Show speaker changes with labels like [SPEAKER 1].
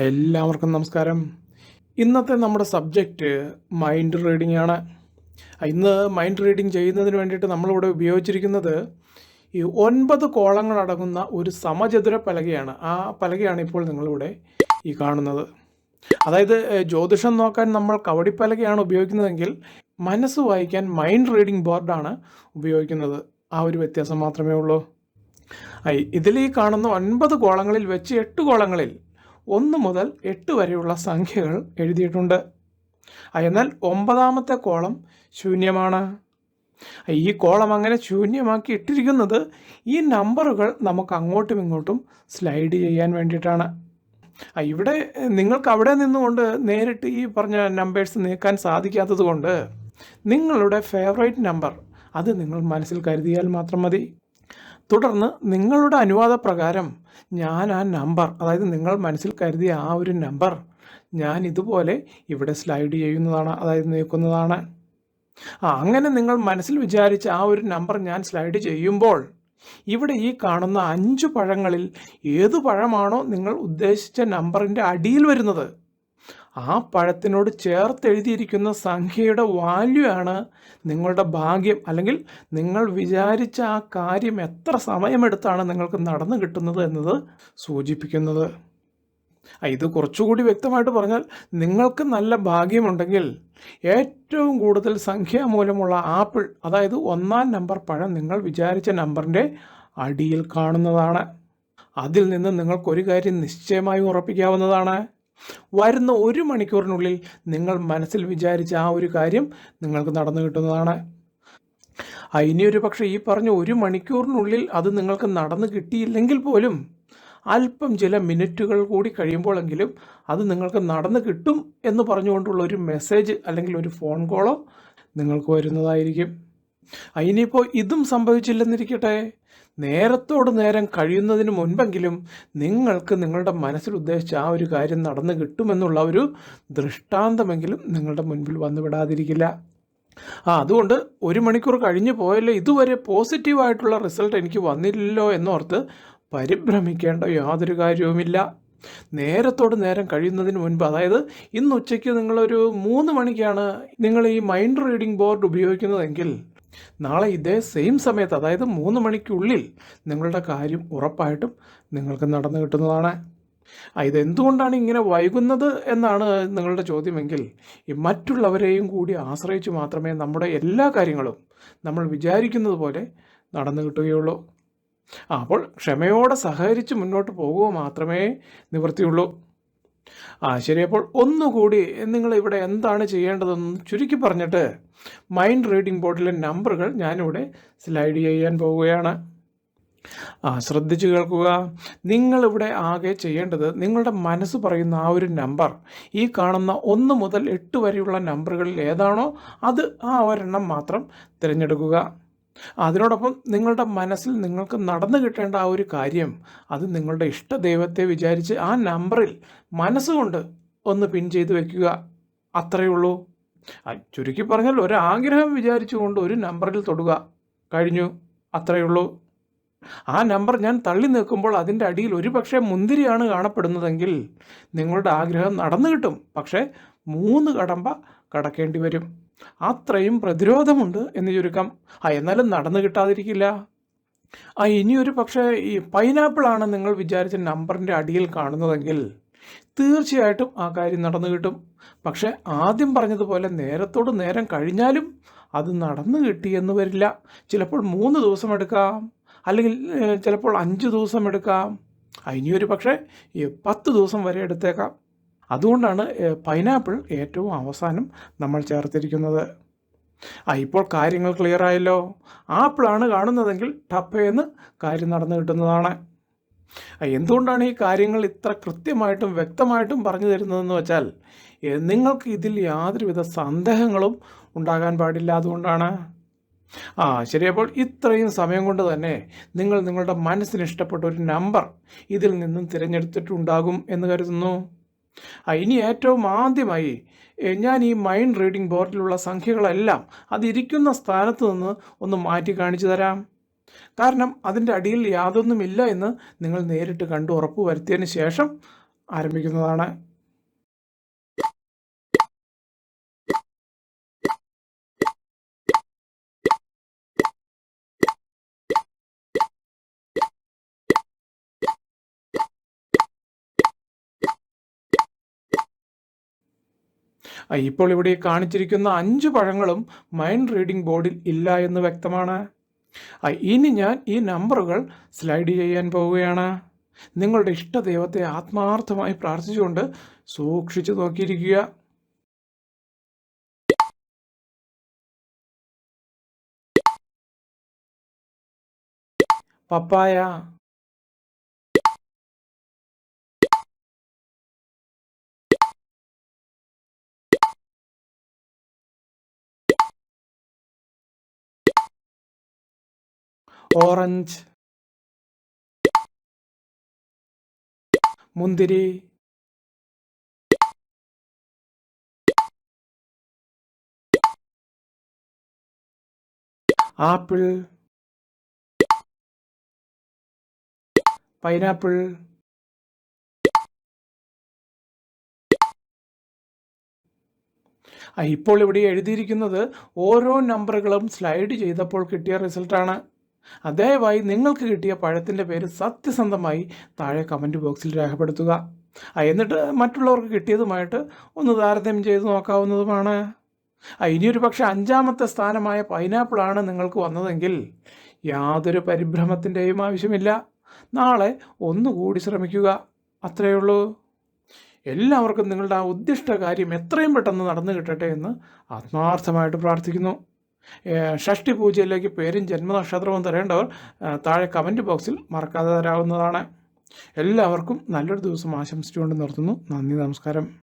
[SPEAKER 1] എല്ലാവർക്കും നമസ്കാരം. ഇന്നത്തെ നമ്മുടെ സബ്ജക്റ്റ് മൈൻഡ് റീഡിംഗ് ആണ്. ഇന്ന് മൈൻഡ് റീഡിംഗ് ചെയ്യുന്നതിന് വേണ്ടിയിട്ട് നമ്മളിവിടെ ഉപയോഗിച്ചിരിക്കുന്നത് ഈ ഒൻപത് കോളങ്ങളടങ്ങുന്ന ഒരു സമചതുര പലകയാണ്. ആ പലകയാണ് ഇപ്പോൾ നിങ്ങളിവിടെ ഈ കാണുന്നത്. അതായത് ജ്യോതിഷം നോക്കാൻ നമ്മൾ കവടിപ്പലകയാണ് ഉപയോഗിക്കുന്നതെങ്കിൽ മനസ്സ് വായിക്കാൻ മൈൻഡ് റീഡിംഗ് ബോർഡാണ് ഉപയോഗിക്കുന്നത്. ആ ഒരു വ്യത്യാസം മാത്രമേ ഉള്ളൂ. ഇതിൽ ഈ കാണുന്ന ഒൻപത് കോളങ്ങളിൽ വെച്ച് എട്ട് കോളങ്ങളിൽ ഒന്ന് മുതൽ എട്ട് വരെയുള്ള സംഖ്യകൾ എഴുതിയിട്ടുണ്ട്. എന്നാൽ ഒമ്പതാമത്തെ കോളം ശൂന്യമാണ്. ഈ കോളം അങ്ങനെ ശൂന്യമാക്കി ഇട്ടിരിക്കുന്നത് ഈ നമ്പറുകൾ നമുക്ക് അങ്ങോട്ടും ഇങ്ങോട്ടും സ്ലൈഡ് ചെയ്യാൻ വേണ്ടിയിട്ടാണ്. ഇവിടെ നിങ്ങൾക്ക് അവിടെ നിന്നുകൊണ്ട് നേരിട്ട് ഈ പറഞ്ഞ നമ്പേഴ്സ് നീക്കാൻ സാധിക്കാത്തത് കൊണ്ട് നിങ്ങളുടെ ഫേവറേറ്റ് നമ്പർ അത് നിങ്ങൾ മനസ്സിൽ കരുതിയാൽ മാത്രം മതി. തുടർന്ന് നിങ്ങളുടെ അനുവാദപ്രകാരം ഞാൻ ആ നമ്പർ അതായത് നിങ്ങൾ മനസ്സിൽ കരുതിയ ആ ഒരു നമ്പർ ഞാൻ ഇതുപോലെ ഇവിടെ സ്ലൈഡ് ചെയ്യുന്നതാണ് അതായത് നീക്കുന്നതാണ്. ആ അങ്ങനെ നിങ്ങൾ മനസ്സിൽ വിചാരിച്ച ആ ഒരു നമ്പർ ഞാൻ സ്ലൈഡ് ചെയ്യുമ്പോൾ ഇവിടെ ഈ കാണുന്ന അഞ്ച് പഴങ്ങളിൽ ഏത് പഴമാണോ നിങ്ങൾ ഉദ്ദേശിച്ച നമ്പറിന്റെ അടിയിൽ വരുന്നത്. ആ പഴത്തിനോട് ചേർത്ത് എഴുതിയിരിക്കുന്ന സംഖ്യയുടെ വാല്യൂ ആണ് നിങ്ങളുടെ ഭാഗ്യം. അല്ലെങ്കിൽ നിങ്ങൾ വിചാരിച്ച ആ കാര്യം എത്ര സമയമെടുത്താണ് നിങ്ങൾക്ക് നടന്നു കിട്ടുന്നത് എന്നത് സൂചിപ്പിക്കുന്നത്. ഇത് കുറച്ചുകൂടി വ്യക്തമായിട്ട് പറഞ്ഞാൽ നിങ്ങൾക്ക് നല്ല ഭാഗ്യമുണ്ടെങ്കിൽ ഏറ്റവും കൂടുതൽ സംഖ്യാമൂലമുള്ള ആപ്പിൾ അതായത് ഒന്നാം നമ്പർ പഴം നിങ്ങൾ വിചാരിച്ച നമ്പറിന്റെ അടിയിൽ കാണുന്നതാണ്. അതിൽ നിന്ന് നിങ്ങൾക്കൊരു കാര്യം നിശ്ചയമായി ഉറപ്പിക്കാവുന്നതാണ്. വരുന്ന ഒരു മണിക്കൂറിനുള്ളിൽ നിങ്ങൾ മനസ്സിൽ വിചാരിച്ച ആ ഒരു കാര്യം നിങ്ങൾക്ക് നടന്നു കിട്ടുന്നതാണ്. ഇനിയൊരു പക്ഷേ ഈ പറഞ്ഞ ഒരു മണിക്കൂറിനുള്ളിൽ അത് നിങ്ങൾക്ക് നടന്നു കിട്ടിയില്ലെങ്കിൽ പോലും അല്പം ചില മിനിറ്റുകൾ കൂടി കഴിയുമ്പോഴെങ്കിലും അത് നിങ്ങൾക്ക് നടന്നു കിട്ടും എന്ന് പറഞ്ഞുകൊണ്ടുള്ള ഒരു മെസ്സേജ് അല്ലെങ്കിൽ ഒരു ഫോൺ കോളോ നിങ്ങൾക്ക് വരുന്നതായിരിക്കും. ഇനിയിപ്പോൾ ഇതും സംഭവിച്ചില്ലെന്നിരിക്കട്ടെ. നേരത്തോട് നേരം കഴിയുന്നതിന് മുൻപെങ്കിലും നിങ്ങൾക്ക് നിങ്ങളുടെ മനസ്സിൽ ഉദ്ദേശിച്ച ആ ഒരു കാര്യം നടന്നു കിട്ടുമെന്നുള്ള ഒരു ദൃഷ്ടാന്തമെങ്കിലും നിങ്ങളുടെ മുൻപിൽ വന്നുവിടാതിരിക്കില്ല. ആ അതുകൊണ്ട് ഒരു മണിക്കൂർ കഴിഞ്ഞു പോയല്ലോ ഇതുവരെ പോസിറ്റീവായിട്ടുള്ള റിസൾട്ട് എനിക്ക് വന്നില്ലല്ലോ എന്നോർത്ത് പരിഭ്രമിക്കേണ്ട യാതൊരു കാര്യവുമില്ല. നേരത്തോട് നേരം കഴിയുന്നതിന് മുൻപ് അതായത് ഇന്ന് ഉച്ചയ്ക്ക് നിങ്ങളൊരു മൂന്ന് മണിക്കാണ് നിങ്ങൾ ഈ മൈൻഡ് റീഡിംഗ് ബോർഡ് ഉപയോഗിക്കുന്നതെങ്കിൽ നാളെ ഇതേ സെയിം സമയത്ത് അതായത് മൂന്ന് മണിക്കുള്ളിൽ നിങ്ങളുടെ കാര്യം ഉറപ്പായിട്ടും നിങ്ങൾക്ക് നടന്നു കിട്ടുന്നതാണ്. ഇതെന്തുകൊണ്ടാണ് ഇങ്ങനെ വൈകുന്നത് എന്നാണ് നിങ്ങളുടെ ചോദ്യമെങ്കിൽ മറ്റുള്ളവരെയും കൂടി ആശ്രയിച്ച് മാത്രമേ നമ്മുടെ എല്ലാ കാര്യങ്ങളും നമ്മൾ വിചാരിക്കുന്നത് പോലെ നടന്നു കിട്ടുകയുള്ളൂ. അപ്പോൾ ക്ഷമയോടെ സഹകരിച്ച് മുന്നോട്ട് പോകുക മാത്രമേ നിവൃത്തിയുള്ളൂ. ആ ശരി. അപ്പോൾ ഒന്നുകൂടി നിങ്ങൾ ഇവിടെ എന്താണ് ചെയ്യേണ്ടതെന്ന് ചുരുക്കി പറഞ്ഞിട്ട് മൈൻഡ് റീഡിംഗ് ബോർഡിലെ നമ്പറുകൾ ഞാനിവിടെ സ്ലൈഡ് ചെയ്യാൻ പോവുകയാണ്. ആ ശ്രദ്ധിച്ചു കേൾക്കുക. നിങ്ങളിവിടെ ആകെ ചെയ്യേണ്ടത് നിങ്ങളുടെ മനസ്സ് പറയുന്ന ആ ഒരു നമ്പർ ഈ കാണുന്ന ഒന്ന് മുതൽ എട്ട് വരെയുള്ള നമ്പറുകളിൽ ഏതാണോ അത് ആ ഒരെണ്ണം മാത്രം തിരഞ്ഞെടുക്കുക. അതിനോടൊപ്പം നിങ്ങളുടെ മനസ്സിൽ നിങ്ങൾക്ക് നടന്നു കിട്ടേണ്ട ആ ഒരു കാര്യം അത് നിങ്ങളുടെ ഇഷ്ട ദൈവത്തെ വിചാരിച്ച് ആ നമ്പറിൽ മനസ്സുകൊണ്ട് ഒന്ന് പിൻ ചെയ്ത് വെക്കുക. അത്രയേ ഉള്ളൂ. ചുരുക്കി പറഞ്ഞാൽ ഒരാഗ്രഹം വിചാരിച്ചുകൊണ്ട് ഒരു നമ്പറിൽ തൊടുക. കഴിഞ്ഞു. അത്രയേ ഉള്ളൂ. ആ നമ്പർ ഞാൻ തള്ളി നിൽക്കുമ്പോൾ അതിന്റെ അടിയിൽ ഒരു പക്ഷേ മുന്തിരിയാണ് കാണപ്പെടുന്നതെങ്കിൽ നിങ്ങളുടെ ആഗ്രഹം നടന്നു കിട്ടും. പക്ഷേ മൂന്ന് കടമ്പ കടക്കേണ്ടി വരും. അത്രയും പ്രതിരോധമുണ്ട് എന്ന് ചുരുക്കം. ആ എന്നാലും നടന്നു കിട്ടാതിരിക്കില്ല. ആ ഇനിയൊരു പക്ഷേ ഈ പൈനാപ്പിൾ ആണ് നിങ്ങൾ വിചാരിച്ച നമ്പറിന്റെ അടിയിൽ കാണുന്നതെങ്കിൽ തീർച്ചയായിട്ടും ആ കാര്യം നടന്നു കിട്ടും. പക്ഷേ ആദ്യം പറഞ്ഞതുപോലെ നേരത്തോട് നേരം കഴിഞ്ഞാലും അത് നടന്നു കിട്ടിയെന്ന് വരില്ല. ചിലപ്പോൾ മൂന്ന് ദിവസം എടുക്കാം. അല്ലെങ്കിൽ ചിലപ്പോൾ അഞ്ച് ദിവസം എടുക്കാം. ഇനിയൊരു പക്ഷേ പത്ത് ദിവസം വരെ എടുത്തേക്കാം. അതുകൊണ്ടാണ് പൈനാപ്പിൾ ഏറ്റവും അവസാനം നമ്മൾ ചേർത്തിരിക്കുന്നത്. ആ ഇപ്പോൾ കാര്യങ്ങൾ ക്ലിയർ ആയല്ലോ. ആപ്പിളാണ് കാണുന്നതെങ്കിൽ ടപ്പയെന്ന് കാര്യം നടന്നു കിട്ടുന്നതാണ്. എന്തുകൊണ്ടാണ് ഈ കാര്യങ്ങൾ ഇത്ര കൃത്യമായിട്ടും വ്യക്തമായിട്ടും പറഞ്ഞു തരുന്നതെന്ന് വെച്ചാൽ നിങ്ങൾക്ക് ഇതിൽ യാതൊരുവിധ സന്ദേഹങ്ങളും ഉണ്ടാകാൻ പാടില്ല അതുകൊണ്ടാണ്. ആ ശരി അപ്പോൾ ഇത്രയും സമയം കൊണ്ട് തന്നെ നിങ്ങൾ നിങ്ങളുടെ മനസ്സിന് ഇഷ്ടപ്പെട്ട ഒരു നമ്പർ ഇതിൽ നിന്നും തിരഞ്ഞെടുത്തിട്ടുണ്ടാകും എന്ന് കരുതുന്നു. ഇനി ഏറ്റവും ആദ്യമായി ഞാൻ ഈ മൈൻഡ് റീഡിംഗ് ബോർഡിലുള്ള സംഖ്യകളെല്ലാം അതിരിക്കുന്ന സ്ഥാനത്ത് നിന്ന് ഒന്ന് മാറ്റി കാണിച്ചു തരാം. കാരണം അതിന്റെ അടിയിൽ യാതൊന്നുമില്ല എന്ന് നിങ്ങൾ നേരിട്ട് കണ്ട് ഉറപ്പ് വരുത്തിയതിന് ശേഷം ആരംഭിക്കുന്നതാണ്. ഇപ്പോൾ ഇവിടെ കാണിച്ചിരിക്കുന്ന അഞ്ച് പഴങ്ങളും മൈൻഡ് റീഡിംഗ് ബോർഡിൽ ഇല്ല എന്ന് വ്യക്തമാണ്. ഇനി ഞാൻ ഈ നമ്പറുകൾ സ്ലൈഡ് ചെയ്യാൻ പോവുകയാണ്. നിങ്ങളുടെ ഇഷ്ട ദൈവത്തെ ആത്മാർത്ഥമായി പ്രാർത്ഥിച്ചുകൊണ്ട് സൂക്ഷിച്ചു നോക്കിയിരിക്കുക. പപ്പായ ഓറഞ്ച് മുന്തിരി ആപ്പിൾ പൈനാപ്പിൾ ഇപ്പോൾ ഇവിടെ എഴുതിയിരിക്കുന്നത് ഓരോ നമ്പറുകളും സ്ലൈഡ് ചെയ്തപ്പോൾ കിട്ടിയ റിസൾട്ടാണ്. ദയവായി നിങ്ങൾക്ക് കിട്ടിയ പഴത്തിന്റെ പേര് സത്യസന്ധമായി താഴെ കമന്റ് ബോക്സിൽ രേഖപ്പെടുത്തുക. എന്നിട്ട് മറ്റുള്ളവർക്ക് കിട്ടിയതുമായിട്ട് ഒന്ന് താരതമ്യം ചെയ്ത് നോക്കാവുന്നതുമാണ്. ഇനിയൊരു പക്ഷേ അഞ്ചാമത്തെ സ്ഥാനമായ പൈനാപ്പിളാണ് നിങ്ങൾക്ക് വന്നതെങ്കിൽ യാതൊരു പരിഭ്രമത്തിന്റെയും ആവശ്യമില്ല. നാളെ ഒന്നുകൂടി ശ്രമിക്കുക. അത്രയേ ഉള്ളൂ. എല്ലാവർക്കും നിങ്ങളുടെ ആ ഉദ്ദിഷ്ട കാര്യം എത്രയും പെട്ടെന്ന് നടന്നു കിട്ടട്ടെ എന്ന് ആത്മാർത്ഥമായിട്ട് പ്രാർത്ഥിക്കുന്നു. ഷഷ്ടി പൂജയിലേക്ക് പേരും ജന്മനക്ഷത്രവും തരേണ്ടവർ താഴെ കമന്റ് ബോക്സിൽ മറക്കാതെ തരാവുന്നതാണ്. എല്ലാവർക്കും നല്ലൊരു ദിവസം ആശംസിച്ചുകൊണ്ട് നിർത്തുന്നു. നന്ദി നമസ്കാരം.